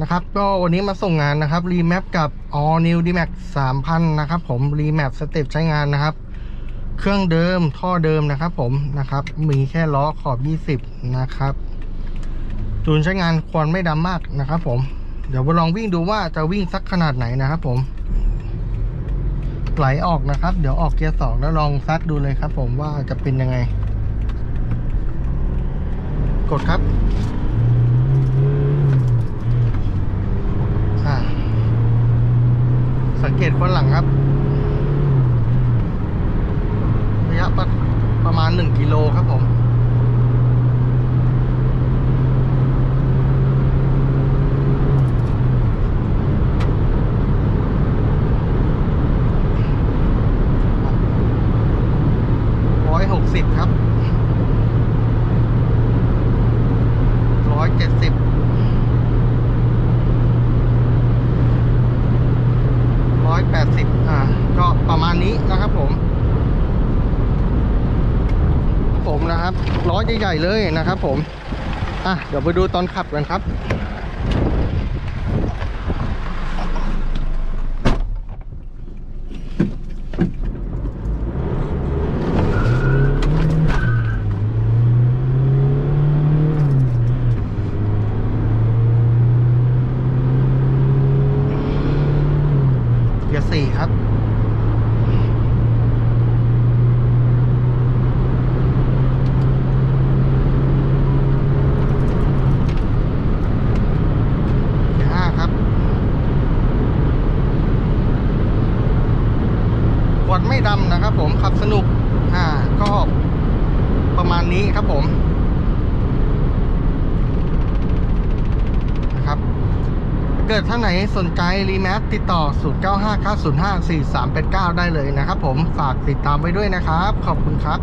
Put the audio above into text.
นะครับ ก็วันนี้มาส่งงานนะครับรีแมปกับ All New d m a x 3000 นะครับผมรีแมปสเต็ปใช้งานนะครับ เครื่องเดิมท่อเดิมนะครับ ผมนะครับ มีแค่ล้อขอบ 20 นะครับจูนใช้งานควันไม่ดำมากนะครับ ผมเดี๋ยวมาลองวิ่งดูว่าจะวิ่งสักขนาดไหนนะครับ ผม ไหลออกนะครับ เดี๋ยวออกเกียร์สองแล้วลองซัดดูเลยครับ ผมว่าจะเป็นยังไง กดครับ อ่า สังเกตคนหลังครับ ระยะประประมาณ 1 กิโลครับผมร้อยหกสิบครับ ร้อยเจ็ดสิบ ร้อยแปดสิบอ่า ก็ประมาณ นะครับผม ผมนะครับล้อใหญ่ๆเลยนะครับผม อะเดี๋ยวไปดูตอนขับกันครับเกียร์สี่ครับ เกียร์ห้าครับควันไม่ ดำนะครับ ผมขับสนุกอ่าก็ประมาณนี้ครับผมนะครับเกิดท่านไหนสนใจรีแมสติดต่อ 0959054389 ได้เลยนะครับผมฝากติดตามไว้ด้วยนะครับ ขอบคุณครับ